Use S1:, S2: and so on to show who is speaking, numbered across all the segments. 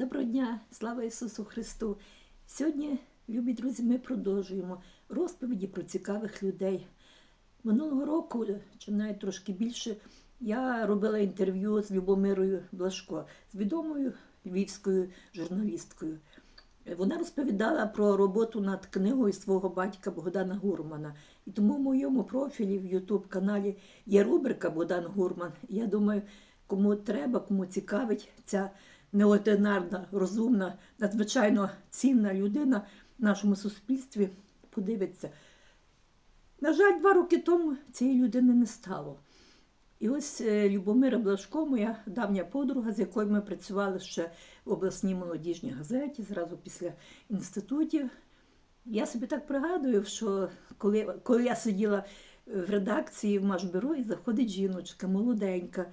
S1: Доброго дня, слава Ісусу Христу! Сьогодні, любі друзі, ми продовжуємо розповіді про цікавих людей. Минулого року, чи навіть трошки більше, я робила інтерв'ю з Любомирою Блашко, з відомою львівською журналісткою. Вона розповідала про роботу над книгою свого батька Богдана Гурмана. І тому в моєму профілі в YouTube каналі є рубрика Богдан Гурман. Я думаю, кому треба, кому цікавить ця неординарна, розумна, надзвичайно цінна людина в нашому суспільстві, подивиться. На жаль, два роки тому цієї людини не стало. І ось е, Любомира Блажко, моя давня подруга, з якою ми працювали ще в обласній молодіжній газеті, зразу після інститутів. Я собі так пригадую, що коли, коли я сиділа в редакції в Машбюро, і заходить жіночка, молоденька,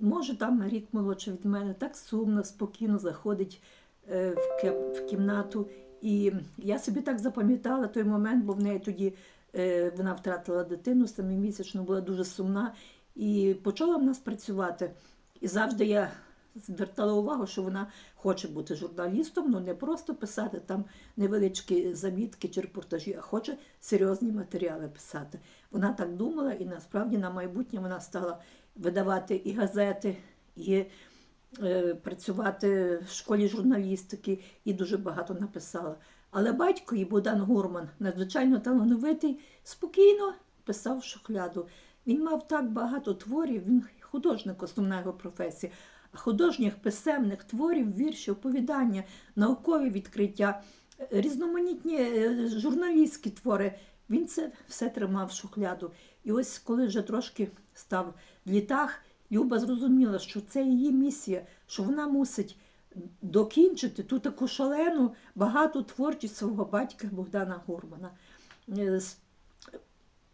S1: може там на рік молодша від мене, так сумно, спокійно заходить е, в, кімнату. І я собі так запам'ятала той момент, бо в неї тоді е, вона втратила дитину семимісячну, була дуже сумна і почала в нас працювати. І завжди я звертала увагу, що вона хоче бути журналістом, ну не просто писати там невеличкі замітки чи репортажі, а хоче серйозні матеріали писати. Вона так думала, і насправді на майбутнє вона стала видавати і газети, і е, працювати в школі журналістики, і дуже багато написала. Але батько її Богдан Гурман, надзвичайно талановитий, спокійно писав шухляду. Він мав так багато творів, він художник, основна його професія. Художніх писемних творів, вірші, оповідання, наукові відкриття, різноманітні е, журналістські твори. Він це все тримав шухляду. І ось коли вже трошки став в літах, Люба зрозуміла, що це її місія, що вона мусить докінчити ту таку шалену, багату творчість свого батька Богдана Гурмана. Е,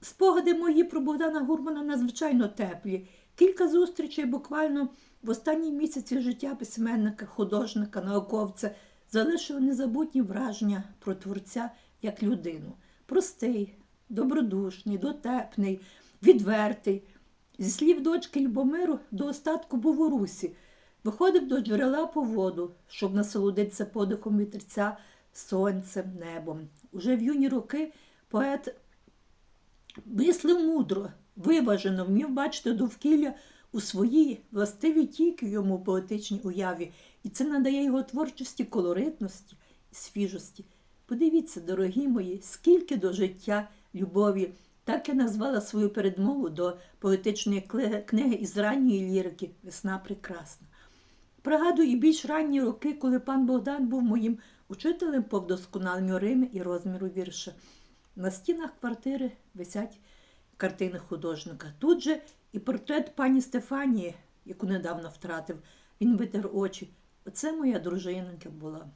S1: Спогади мої про Богдана Гурмана надзвичайно теплі. Кілька зустрічей буквально в останні місяці життя письменника, художника, науковця залишили незабутні враження про творця як людину. Простий, добродушний, дотепний, відвертий. Зі слів дочки Любомиру до остатку був у русі. Виходив до джерела по воду, щоб насолодитися подихом вітерця, сонцем, небом. Уже в юні роки поет мислив мудро, виважено, вмів бачити довкілля у своїй властивій тільки йому поетичній уяві, і це надає його творчості колоритності і свіжості. Подивіться, дорогі мої, скільки до життя любові. Так я назвала свою передмову до поетичної книги із ранньої лірики Весна прекрасна. Пригадую і більш ранні роки, коли пан Богдан був моїм учителем по вдосконаленню Рими і розміру вірша. На стінах квартири висять картини художника. Тут же і портрет пані Стефанії, яку недавно втратив. Він витер очі. Оце моя дружиненька була.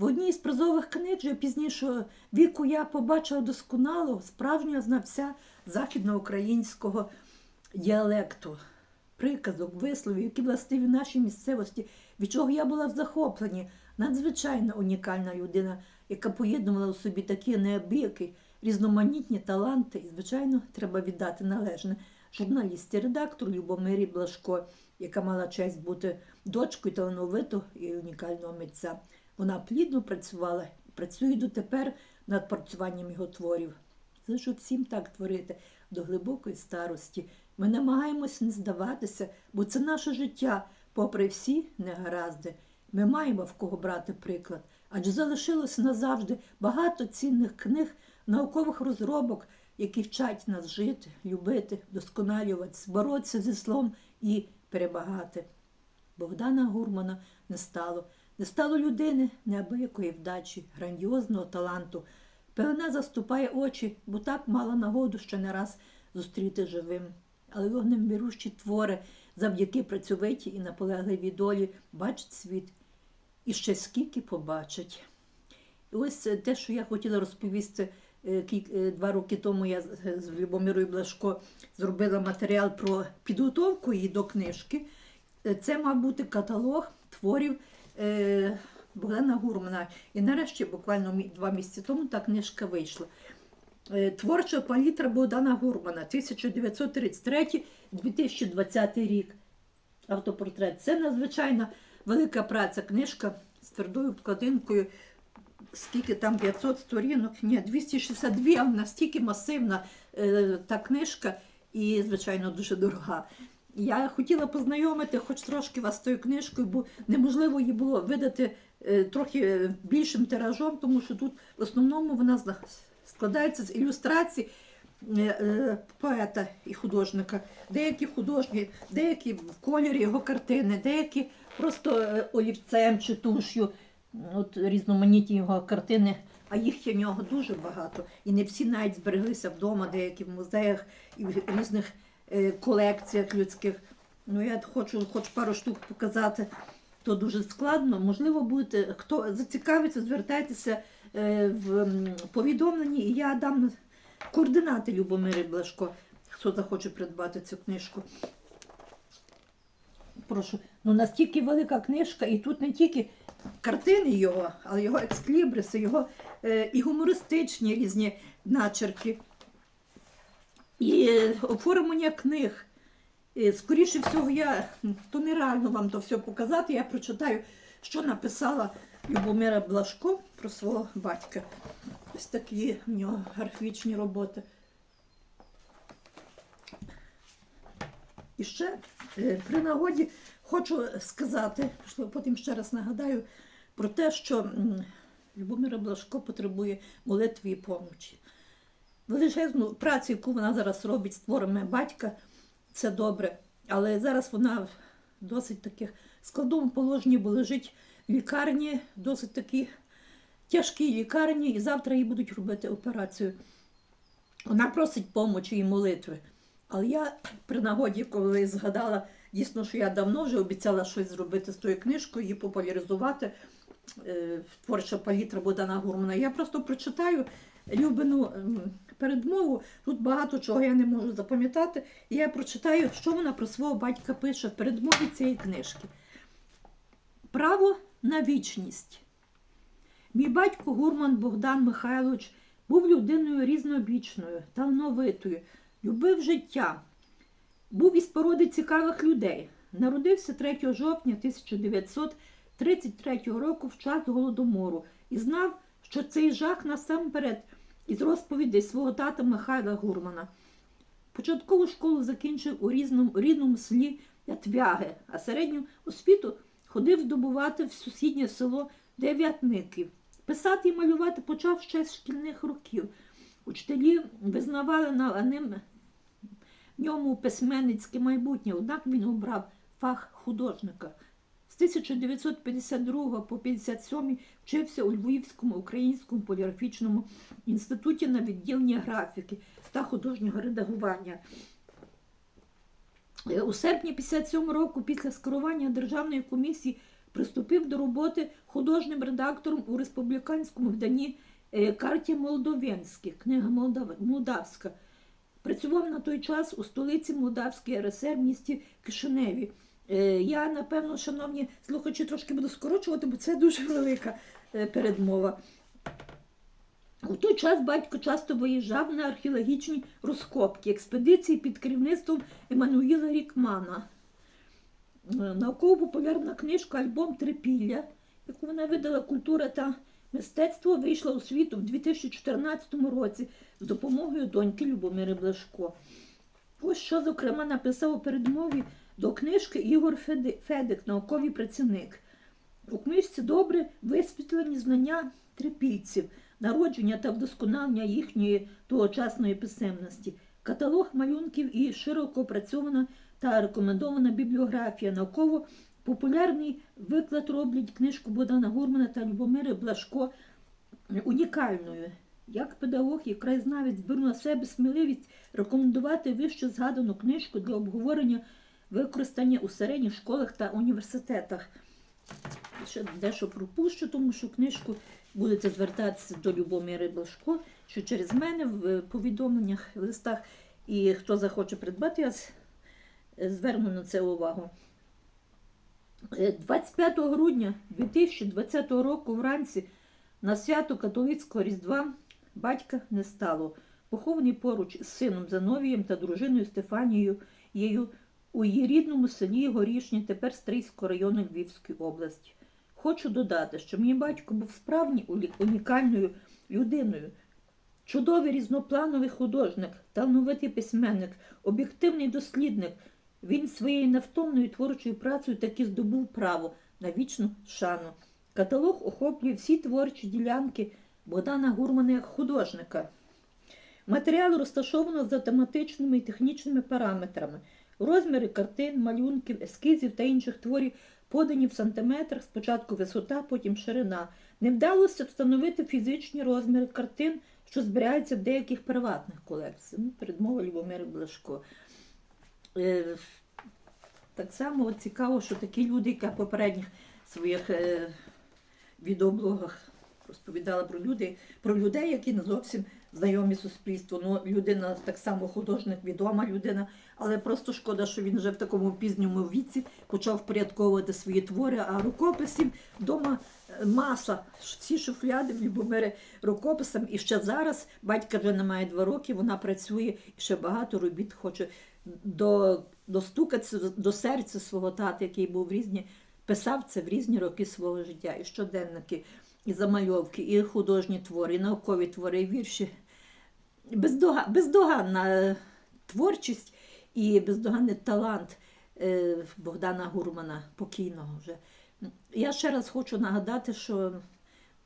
S1: В одній з прозових книг вже пізнішого віку я побачила досконалого справжнього знавця західноукраїнського діалекту, приказок, висловів, які властиві нашій місцевості, від чого я була в захопленні. Надзвичайно унікальна людина, яка поєднувала у собі такі неабиякі, різноманітні таланти. І, звичайно, треба віддати належне журналісті, редактору Любомирі Блашко, яка мала честь бути дочкою талановитого і унікального митця. Вона плідно працювала і працює дотепер над працюванням його творів. Залишу всім так творити до глибокої старості. Ми намагаємось не здаватися, бо це наше життя, попри всі негаразди. Ми маємо в кого брати приклад, адже залишилося назавжди багато цінних книг, наукових розробок, які вчать нас жити, любити, вдосконалюватися, боротися зі злом і перемагати. Богдана Гурмана не стало. Не стало людини неабиякої вдачі, грандіозного таланту. Пелена заступає очі, бо так мала нагоду ще не раз зустріти живим. Але вогнем вірущі твори завдяки працьовитій і наполегливій долі бачить світ і ще скільки побачить. І ось е, те, що я хотіла розповісти е, е, два роки тому, я з- Любомирою Блашко зробила матеріал про підготовку її до книжки. Це мав бути каталог творів е, Богдана Гурмана. І нарешті, буквально два місяці тому, та книжка вийшла. Е, Творча палітра Богдана Гурмана 1933-2020 рік. Автопортрет. Це надзвичайно велика праця. Книжка з твердою обкладинкою. Скільки там 500 сторінок? Ні, 262, а настільки масивна е, та книжка і, звичайно, дуже дорога. Я хотіла познайомити хоч трошки вас з тою книжкою, бо неможливо її було видати е, трохи більшим тиражом, тому що тут в основному вона складається з ілюстрацій е, е, поета і художника. Деякі художні, деякі в кольорі його картини, деякі просто е, олівцем чи туш'ю. От різноманітні його картини, а їх є в нього дуже багато. І не всі навіть збереглися вдома, деякі в музеях і в різних е, колекціях людських. Ну, я хочу хоч пару штук показати, то дуже складно. Можливо, будете, хто зацікавиться, звертайтеся е, в повідомленні, і я дам координати Любомири Блашко, хто захоче придбати цю книжку. Прошу. Ну настільки велика книжка, і тут не тільки картини його, але його ексклібриси, його е, і гумористичні різні начерки, і е, оформлення книг. Скоріше всього, я то нереально вам то все показати. Я прочитаю, що написала Любомира Блашко про свого батька. Ось такі в нього графічні роботи. І ще е, при нагоді хочу сказати, що потім ще раз нагадаю про те, що Любомира Блашко потребує молитви і помочі. Величезну працю, яку вона зараз робить з творами батька, це добре. Але зараз вона в досить таких складному положенні, бо лежить в лікарні, досить такі тяжкій лікарні, і завтра їй будуть робити операцію. Вона просить помочі і молитви. Але я при нагоді, коли згадала дійсно, що я давно вже обіцяла щось зробити з тою книжкою, її популяризувати. е, Творча палітра Богдана Гурмана. Я просто прочитаю Любину передмову. Тут багато чого я не можу запам'ятати. І я прочитаю, що вона про свого батька пише в передмові цієї книжки. Право на вічність. Мій батько Гурман Богдан Михайлович був людиною різнобічною, талановитою, любив життя, був із породи цікавих людей. Народився 3 жовтня 1933 року в час голодомору і знав, що цей жах насамперед із розповідей свого тата Михайла Гурмана. Початкову школу закінчив у різному, рідному селі Ятвяги, а середню освіту ходив здобувати в сусіднє село Дев'ятників. Писати і малювати почав ще з шкільних років. Учителі визнавали на ним ньому письменницьке майбутнє, однак він обрав фах художника. З 1952 по 57 вчився у Львівському українському поліграфічному інституті на відділенні графіки та художнього редагування. Е, У серпні 57 року, після скерування Державної комісії, приступив до роботи художнім редактором у республіканському виданні е, карті Молдовенських, книга Молдавська. Працював на той час у столиці Молдавської РСР в місті Кишиневі. Е, Я, напевно, шановні слухачі, трошки буду скорочувати, бо це дуже велика е, передмова. У той час батько часто виїжджав на археологічні розкопки, експедиції під керівництвом Еммануїла Рікмана. Е, Науково-популярна книжка Альбом Трипілля, яку вона видала культура та мистецтво, вийшла у світ у 2014 році з допомогою доньки Любомири Блашко. Ось що, зокрема, написав у передмові до книжки Ігор Феди- Федик, науковий працівник. У книжці добре висвітлені знання трипільців, народження та вдосконалення їхньої тогочасної писемності, каталог малюнків і широко опрацьована та рекомендована бібліографія. Науково популярний виклад роблять книжку Богдана Гурмана та Любомири Блашко унікальною. Як педагог і краєзнавець беру на себе сміливість рекомендувати вище згадану книжку для обговорення використання у середніх школах та університетах. Ще дещо пропущу, тому що книжку будете звертатися до Любомири Блашко, що через мене в е, повідомленнях, в листах, і хто захоче придбати, я е, зверну на це увагу. Е, 25 грудня 2020 року вранці на свято католицького Різдва батька не стало. Похований поруч з сином Зановієм та дружиною Стефанією Єю у її рідному селі Горішні, тепер Стрийського району Львівської області. Хочу додати, що мій батько був справді унікальною людиною. Чудовий різноплановий художник, талановитий письменник, об'єктивний дослідник. Він своєю невтомною творчою працею таки здобув право на вічну шану. Каталог охоплює всі творчі ділянки Богдана Гурмана як художника. Матеріал розташовано за тематичними і технічними параметрами. Розміри картин, малюнків, ескізів та інших творів подані в сантиметрах, спочатку висота, потім ширина. Не вдалося встановити фізичні розміри картин, що зберігаються в деяких приватних колекціях. Ну, передмова Любомира Блашко. Е, так само от цікаво, що такі люди, які в попередніх своїх е, відеоблогах розповідала про люди, про людей, які не зовсім знайомі суспільству. Ну, людина так само художник, відома людина, але просто шкода, що він вже в такому пізньому віці почав впорядковувати свої твори, а рукописів вдома е, маса. Всі шуфляди в Любомири рукописам. І ще зараз батька вже не має два роки, вона працює і ще багато робіт хоче до, достукатися до серця свого тата, який був в різні, писав це в різні роки свого життя. І щоденники, і замальовки, і художні твори, і наукові твори, і вірші. Бездога, бездоганна е, творчість і бездоганний талант е, Богдана Гурмана, покійного вже. Я ще раз хочу нагадати, що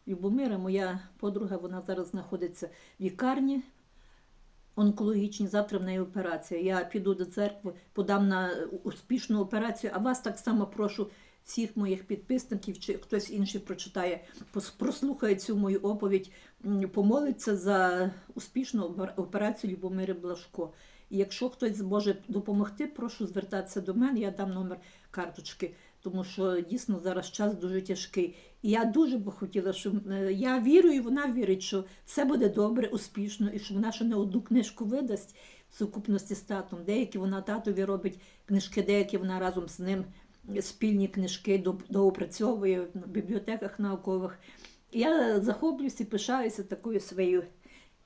S1: Любомира, моя подруга, вона зараз знаходиться в лікарні онкологічній. Завтра в неї операція. Я піду до церкви, подам на успішну операцію, а вас так само прошу. Всіх моїх підписників, чи хтось інший прочитає, прослухає цю мою оповідь, помолиться за успішну операцію Любомири Блашко. Якщо хтось зможе допомогти, прошу звертатися до мене, я дам номер карточки, тому що дійсно зараз час дуже тяжкий. І я дуже би хотіла, щоб е, я вірю, і вона вірить, що все буде добре, успішно, і що вона ще не одну книжку видасть в сукупності з татом. Деякі вона татові робить книжки, деякі вона разом з ним спільні книжки до- доопрацьовує в бібліотеках наукових. Я захоплююся і пишаюся такою своєю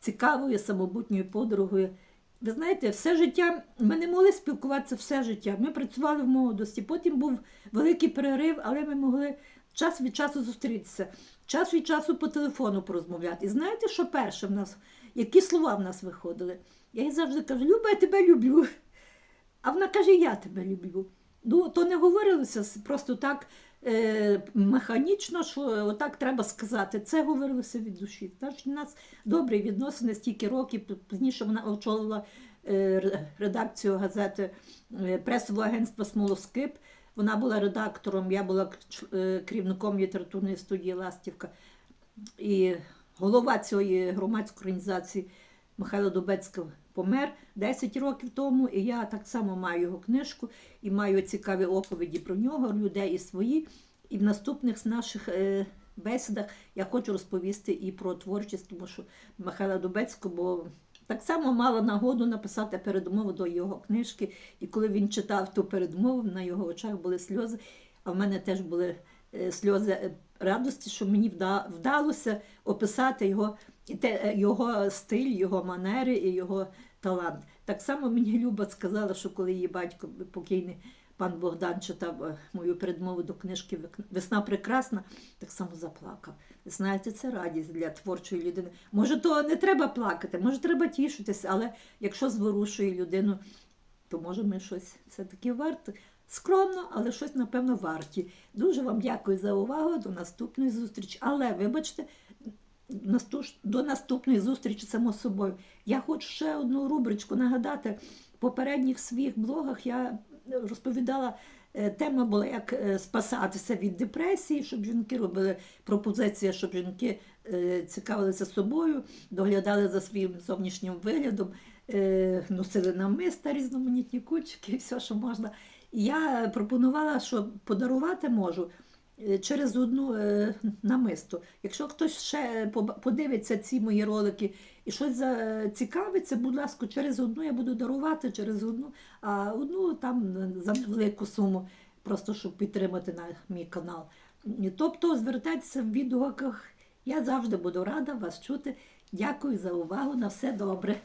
S1: цікавою, самобутньою подругою. Ви знаєте, все життя ми не могли спілкуватися все життя. Ми працювали в молодості. Потім був великий перерив, але ми могли час від часу зустрітися, час від часу по телефону порозмовляти. І знаєте, що перше в нас, які слова в нас виходили? Я їй завжди кажу, Люба, я тебе люблю. А вона каже, я тебе люблю. Ну, то не говорилося просто так е, механічно, що отак треба сказати. Це говорилося від душі. Значить, у нас добрі відносини стільки років. Пізніше вона очолила е, редакцію газети е, пресового агентства Смолоскип. Вона була редактором, я була е, керівником літературної студії Ластівка. І голова цієї громадської організації Михайло Дубецький помер 10 років тому, і я так само маю його книжку і маю цікаві оповіді про нього, людей і свої. І в наступних наших е, бесідах я хочу розповісти і про творчість, тому що Михайла Дубецького, бо так само мала нагоду написати передмову до його книжки. І коли він читав ту передмову, на його очах були сльози, а в мене теж були е, сльози е, радості, що мені вдалося описати його, його стиль, його манери і його талант. Так само мені Люба сказала, що коли її батько покійний пан Богдан читав е, мою передмову до книжки «Вик- Весна прекрасна, так само заплакав. Знаєте, це радість для творчої людини. Може, то не треба плакати, може, треба тішитися, але якщо зворушує людину, то може ми щось все-таки варто. Скромно, але щось, напевно, варті. Дуже вам дякую за увагу. До наступної зустрічі. Але вибачте, до наступної зустрічі само собою. Я хочу ще одну рубричку нагадати. В попередніх своїх блогах я розповідала. е, Тема була, як е, спасатися від депресії, щоб жінки робили пропозиція, щоб жінки е, цікавилися собою, доглядали за своїм зовнішнім виглядом, носили намиста, різноманітні кучки, все, що можна. Я пропонувала, що подарувати можу е, через одну е, намисто. Якщо хтось ще подивиться ці мої ролики і щось зацікавиться, будь ласка, через одну я буду дарувати, через одну, а одну там за невелику суму, просто щоб підтримати на мій канал. Тобто звертайтеся в відгуках. Я завжди буду рада вас чути. Дякую за увагу. На все добре.